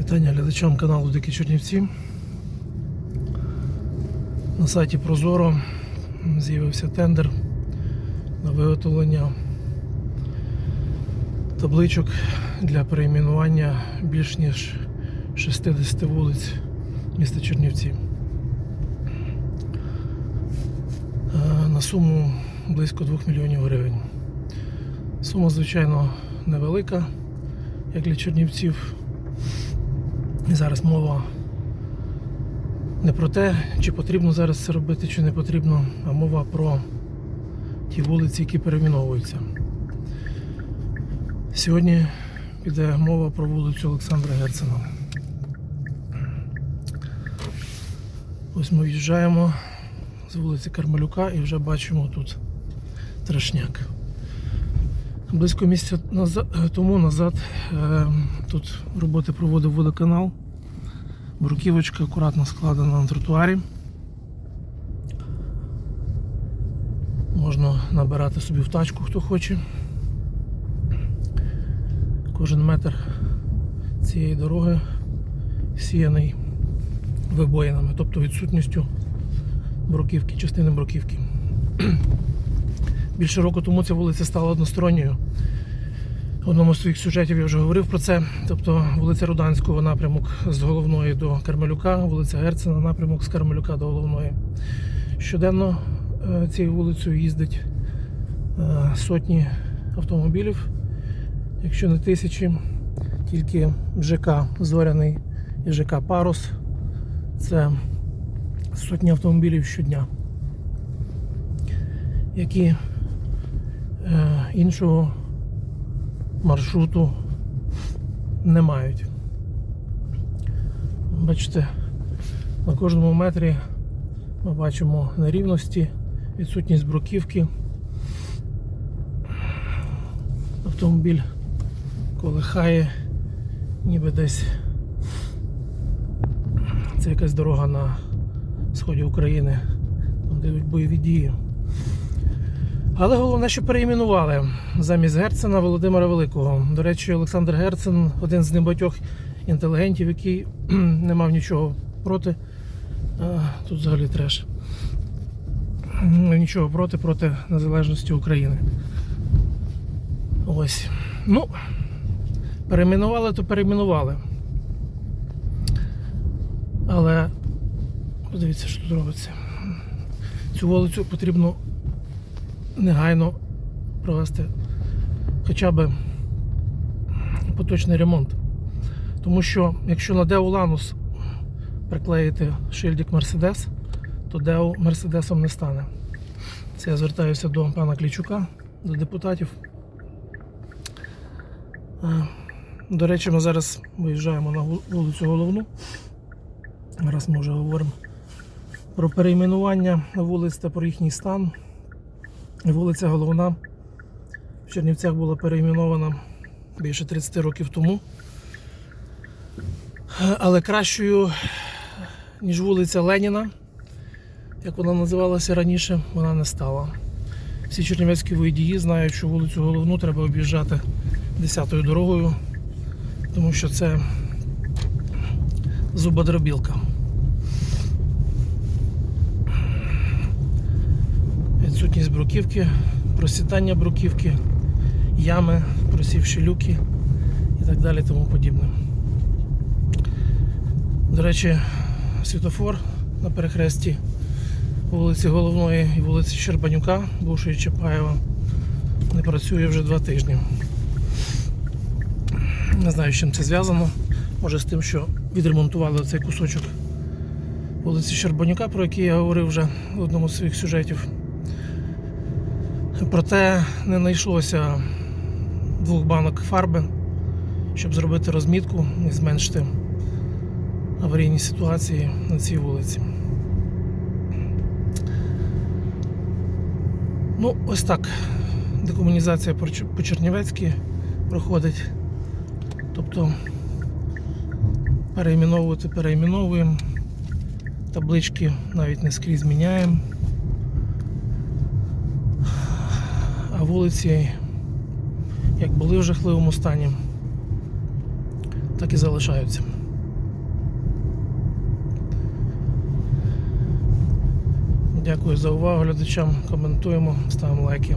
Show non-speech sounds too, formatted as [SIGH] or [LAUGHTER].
Вітання глядачам каналу Дикі Чернівці. На сайті Прозоро з'явився тендер на виготовлення табличок для перейменування більш ніж 60 вулиць міста Чернівці. Е, На суму близько 2 мільйонів гривень. Сума, звичайно, невелика, як для чернівців. І зараз мова не про те, чи потрібно зараз це робити, чи не потрібно, а мова про ті вулиці, які перейменовуються. Сьогодні піде мова про вулицю Олександра Герцена. Ось ми в'їжджаємо з вулиці Кармелюка і вже бачимо тут трешняк. Близько місяця назад, тому назад е, тут роботи проводив водоканал. Бруківочка акуратно складена на тротуарі. Можна набирати собі в тачку, хто хоче. Кожен метр цієї дороги сіяний вибоїнами, тобто відсутністю бруківки, частини бруківки. Більше року тому ця вулиця стала односторонньою. В одному з своїх сюжетів я вже говорив про це. Тобто вулиця Руданського напрямок з головної до Кармелюка, вулиця Герцена напрямок з Кармелюка до головної. Щоденно е, цією вулицею їздить е, сотні автомобілів, якщо не тисячі. Тільки ЖК Зоряний і ЖК Парус. Це сотні автомобілів щодня, які іншого маршруту не мають. Бачите, на кожному метрі ми бачимо нерівності, відсутність бруківки. Автомобіль колихає, ніби десь це якась дорога на сході України, там йдуть бойові дії. Але головне, що переіменували замість Герцена Володимира Великого. До речі, Олександр Герцен один з небагатьох інтелігентів, який [CLEARS THROAT] не мав нічого проти. Тут взагалі треш. Нічого проти проти незалежності України. Ось. Ну, перейменували, то перейменували. Але подивіться, що тут робиться. Цю вулицю потрібно негайно провести хоча б поточний ремонт. Тому що якщо на Део Ланус приклеїти шильдик Мерседес, то Део Мерседесом не стане. Це я звертаюся до пана Клічука, до депутатів. Е, До речі, ми зараз виїжджаємо на вулицю Головну. Зараз ми вже говоримо про перейменування вулиць та про їхній стан. Вулиця Головна в Чернівцях була перейменована більше 30 років тому. Але кращою, ніж вулиця Леніна, як вона називалася раніше, вона не стала. Всі чернівецькі водії знають, що вулицю Головну треба об'їжджати 10-ю дорогою, тому що це зубодробілка. Відсутність бруківки, просідання бруківки, ями, просівші люки і так далі тому подібне. До речі, світофор на перехресті вулиці Головної і вулиці Щербанюка, бувшої Чапаєва, не працює вже два тижні. Не знаю, з чим це зв'язано. Може з тим, що відремонтували цей кусочок вулиці Щербанюка, про який я говорив вже в одному з своїх сюжетів. Проте не знайшлося двох банок фарби, щоб зробити розмітку і зменшити аварійні ситуації на цій вулиці. Ну, ось так. Декомунізація по Чер- по-чернівецьки проходить. Тобто перейменовувати перейменовуємо, таблички навіть не скрізь міняємо. вулиці, як були в жахливому стані, так і залишаються. Дякую за увагу глядачам. Коментуємо, ставимо лайки.